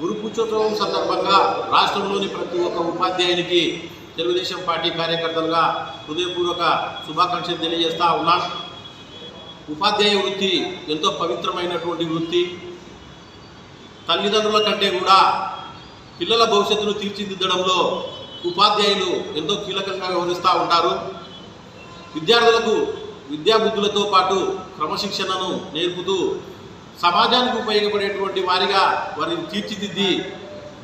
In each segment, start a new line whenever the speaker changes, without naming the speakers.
గురుపుచ్చోత్సవం సందర్భంగా రాష్ట్రంలోని ప్రతి ఒక్క ఉపాధ్యాయునికి తెలుగుదేశం పార్టీ కార్యకర్తలుగా హృదయపూర్వక శుభాకాంక్షలు తెలియజేస్తా ఉన్నాం. ఉపాధ్యాయ వృత్తి ఎంతో పవిత్రమైనటువంటి వృత్తి. తల్లిదండ్రుల కంటే కూడా పిల్లల భవిష్యత్తును తీర్చిదిద్దడంలో ఉపాధ్యాయులు ఎంతో కీలకంగా వ్యవహరిస్తూ ఉంటారు. విద్యార్థులకు విద్యాబుద్ధులతో పాటు క్రమశిక్షణను నేర్పుతూ సమాజానికి ఉపయోగపడేటువంటి వారిగా వారిని తీర్చిదిద్ది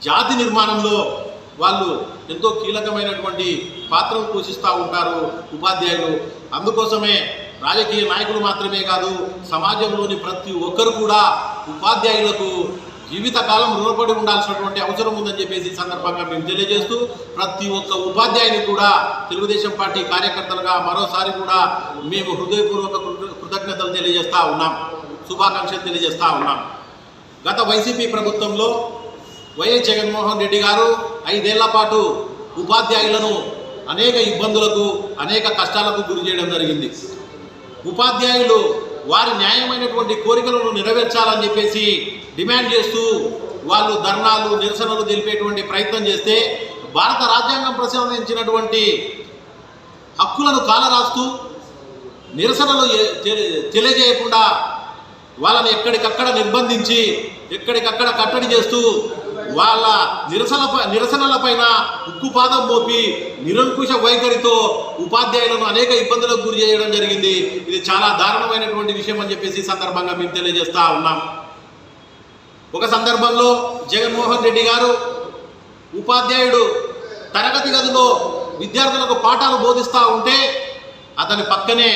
జాతి నిర్మాణంలో వాళ్ళు ఎంతో కీలకమైనటువంటి పాత్రను పోషిస్తూ ఉంటారు ఉపాధ్యాయులు. అందుకోసమే రాజకీయ నాయకులు మాత్రమే కాదు సమాజంలోని ప్రతి ఒక్కరు కూడా ఉపాధ్యాయులకు జీవితకాలం రుణపడి ఉండాల్సినటువంటి అవసరం ఉందని చెప్పేసి సందర్భంగా మేము తెలియజేస్తూ ప్రతి ఒక్క ఉపాధ్యాయుని కూడా తెలుగుదేశం పార్టీ కార్యకర్తలుగా మరోసారి కూడా మేము హృదయపూర్వక కృతజ్ఞతలు తెలియజేస్తూ ఉన్నాం. శుభాకాంక్షలు తెలియజేస్తూ ఉన్నాం. గత వైసీపీ ప్రభుత్వంలో వైఎస్ జగన్మోహన్ రెడ్డి గారు ఐదేళ్ళ పాటు ఉపాధ్యాయులను అనేక ఇబ్బందులకు అనేక కష్టాలకు గురి చేయడం జరిగింది. ఉపాధ్యాయులు వారి న్యాయమైనటువంటి కోరికలను నెరవేర్చాలని చెప్పేసి డిమాండ్ చేస్తూ వాళ్ళు ధర్నాలు నిరసనలు తెలిపేటువంటి ప్రయత్నం చేస్తే భారత రాజ్యాంగం ప్రసాదించినటువంటి హక్కులను కాలరాస్తూ నిరసనలు తెలియజేయకుండా వాళ్ళని ఎక్కడికక్కడ నిర్బంధించి ఎక్కడికక్కడ కట్టడి చేస్తూ వాళ్ళ నిరసన నిరసనలపైన ఉక్కుపాదం మోపి నిరంకుశ వైఖరితో ఉపాధ్యాయులను అనేక ఇబ్బందులకు గురి చేయడం జరిగింది. ఇది చాలా దారుణమైనటువంటి విషయం అని చెప్పేసి సందర్భంగా మేము తెలియజేస్తా ఉన్నాం. ఒక సందర్భంలో జగన్మోహన్ రెడ్డి గారు ఉపాధ్యాయుడు తరగతి గదిలో విద్యార్థులకు పాఠాలు బోధిస్తూ ఉంటే అతని పక్కనే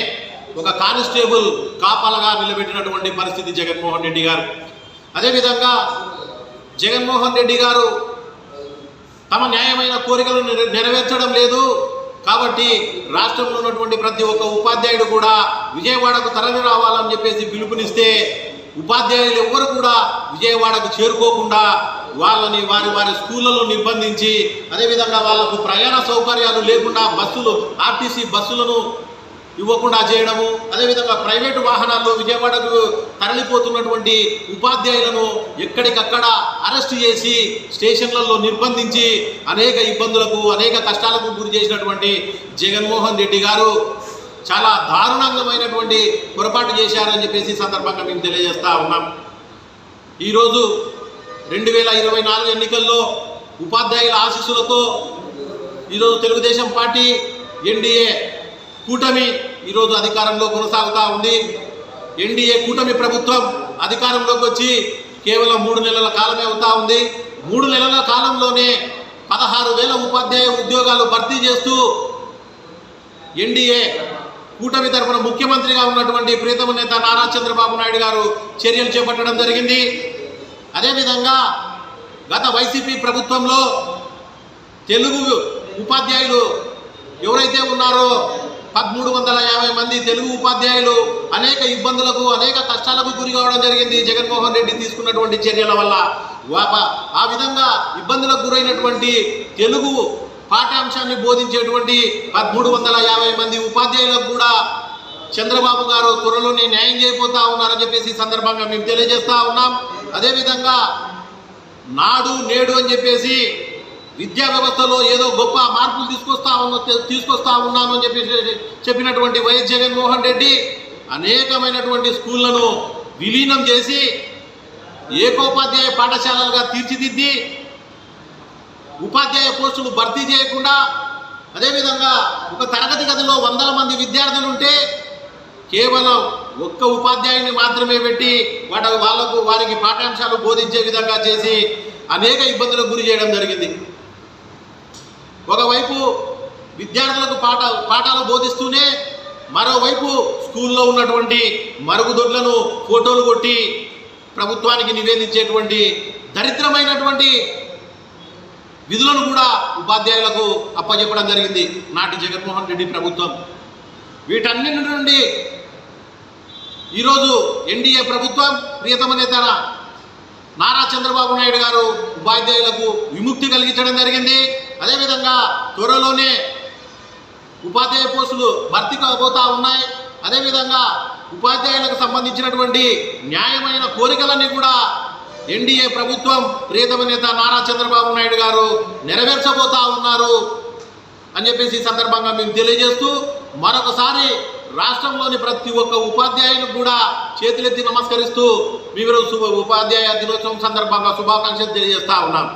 ఒక కానిస్టేబుల్ కాపలగా నిలబెట్టినటువంటి పరిస్థితి జగన్మోహన్ రెడ్డి గారు. అదేవిధంగా జగన్మోహన్ రెడ్డి గారు తమ న్యాయమైన కోరికలను నెరవేర్చడం లేదు. కాబట్టి రాష్ట్రంలో ఉన్నటువంటి ప్రతి ఒక్క ఉపాధ్యాయుడు కూడా విజయవాడకు తరలి రావాలని చెప్పేసి పిలుపునిస్తే ఉపాధ్యాయులు ఎవ్వరు కూడా విజయవాడకు చేరుకోకుండా వాళ్ళని వారి వారి స్కూళ్ళలో నిర్బంధించి అదేవిధంగా వాళ్ళకు ప్రయాణ సౌకర్యాలు లేకుండా బస్సులు ఆర్టీసీ బస్సులను ఇవ్వకుండా చేయడము అదేవిధంగా ప్రైవేటు వాహనాల్లో విజయవాడకు తరలిపోతున్నటువంటి ఉపాధ్యాయులను ఎక్కడికక్కడ అరెస్ట్ చేసి స్టేషన్లలో నిర్బంధించి అనేక ఇబ్బందులకు అనేక కష్టాలకు గురి చేసినటువంటి జగన్మోహన్ రెడ్డి గారు చాలా దారుణంగమైనటువంటి పొరపాటు చేశారని చెప్పేసి సందర్భంగా మేము తెలియజేస్తూ ఉన్నాం. ఈరోజు రెండు వేల ఇరవై నాలుగు ఎన్నికల్లో ఉపాధ్యాయుల ఆశీస్సులతో ఈరోజు తెలుగుదేశం పార్టీ ఎన్డీఏ కూటమి ఈరోజు అధికారంలో కొనసాగుతూ ఉంది. ఎన్డీఏ కూటమి ప్రభుత్వం అధికారంలోకి వచ్చి కేవలం మూడు నెలల కాలమే అవుతా ఉంది. మూడు నెలల కాలంలోనే పదహారు వేల ఉపాధ్యాయ ఉద్యోగాలు భర్తీ చేస్తూ ఎన్డీఏ కూటమి తరపున ముఖ్యమంత్రిగా ఉన్నటువంటి ప్రీతమ నేత నారా చంద్రబాబు నాయుడు గారు చర్యలు చేపట్టడం జరిగింది. అదేవిధంగా గత వైసీపీ ప్రభుత్వంలో తెలుగు ఉపాధ్యాయులు ఎవరైతే ఉన్నారో పదమూడు వందల యాభై మంది తెలుగు ఉపాధ్యాయులు అనేక ఇబ్బందులకు అనేక కష్టాలకు గురి కావడం జరిగింది. జగన్మోహన్ రెడ్డి తీసుకున్నటువంటి చర్యల వల్ల. ఆ విధంగా ఇబ్బందులకు గురైనటువంటి తెలుగు పాఠ్యాంశాన్ని బోధించేటువంటి పదమూడు వందల యాభై మంది ఉపాధ్యాయులకు కూడా చంద్రబాబు గారు త్వరలోనే న్యాయం చేయబోతా ఉన్నారని చెప్పేసి సందర్భంగా మేము తెలియజేస్తా ఉన్నాం. అదేవిధంగా నాడు నేడు అని చెప్పేసి విద్యా వ్యవస్థలో ఏదో గొప్ప మార్పులు తీసుకొస్తా ఉన్న తీసుకొస్తా ఉన్నాను అని చెప్పి చెప్పినటువంటి వైఎస్ జగన్మోహన్ రెడ్డి అనేకమైనటువంటి స్కూళ్ళను విలీనం చేసి ఏకోపాధ్యాయ పాఠశాలలుగా తీర్చిదిద్ది ఉపాధ్యాయ పోస్టులు భర్తీ చేయకుండా అదేవిధంగా ఒక తరగతి గదిలో వందల మంది విద్యార్థులు ఉంటే కేవలం ఒక్క ఉపాధ్యాయుని మాత్రమే పెట్టి వాట వాళ్ళకు వారికి పాఠ్యాంశాలు బోధించే విధంగా చేసి అనేక ఇబ్బందులకు గురి చేయడం జరిగింది. ఒకవైపు విద్యార్థులకు పాఠ పాఠాలు బోధిస్తూనే మరోవైపు స్కూల్లో ఉన్నటువంటి మరుగుదొడ్లను ఫోటోలు కొట్టి ప్రభుత్వానికి నివేదించేటువంటి దరిద్రమైనటువంటి విధులను కూడా ఉపాధ్యాయులకు అప్పచెప్పడం జరిగింది నాటి జగన్మోహన్ రెడ్డి ప్రభుత్వం. వీటన్నిటి నుండి ఈరోజు ఎన్డీఏ ప్రభుత్వం ప్రియతమ నేత నారా చంద్రబాబు నాయుడు గారు ఉపాధ్యాయులకు విముక్తి కలిగించడం జరిగింది. అదేవిధంగా త్వరలోనే ఉపాధ్యాయ పోస్టులు భర్తీ కాబోతా ఉన్నాయి. అదేవిధంగా ఉపాధ్యాయులకు సంబంధించినటువంటి న్యాయమైన కోరికలన్నీ కూడా ఎన్డీఏ ప్రభుత్వం ప్రియతమ నేత నారా చంద్రబాబు నాయుడు గారు నెరవేర్చబోతా ఉన్నారు అని చెప్పేసి ఈ సందర్భంగా మేము తెలియజేస్తూ మరొకసారి రాష్ట్రంలోని ప్రతి ఒక్క ఉపాధ్యాయులకు కూడా చేతులెత్తి నమస్కరిస్తూ వివిధ శుభ ఉపాధ్యాయ దినోత్సవం సందర్భంగా శుభాకాంక్షలు తెలియజేస్తా ఉన్నాం.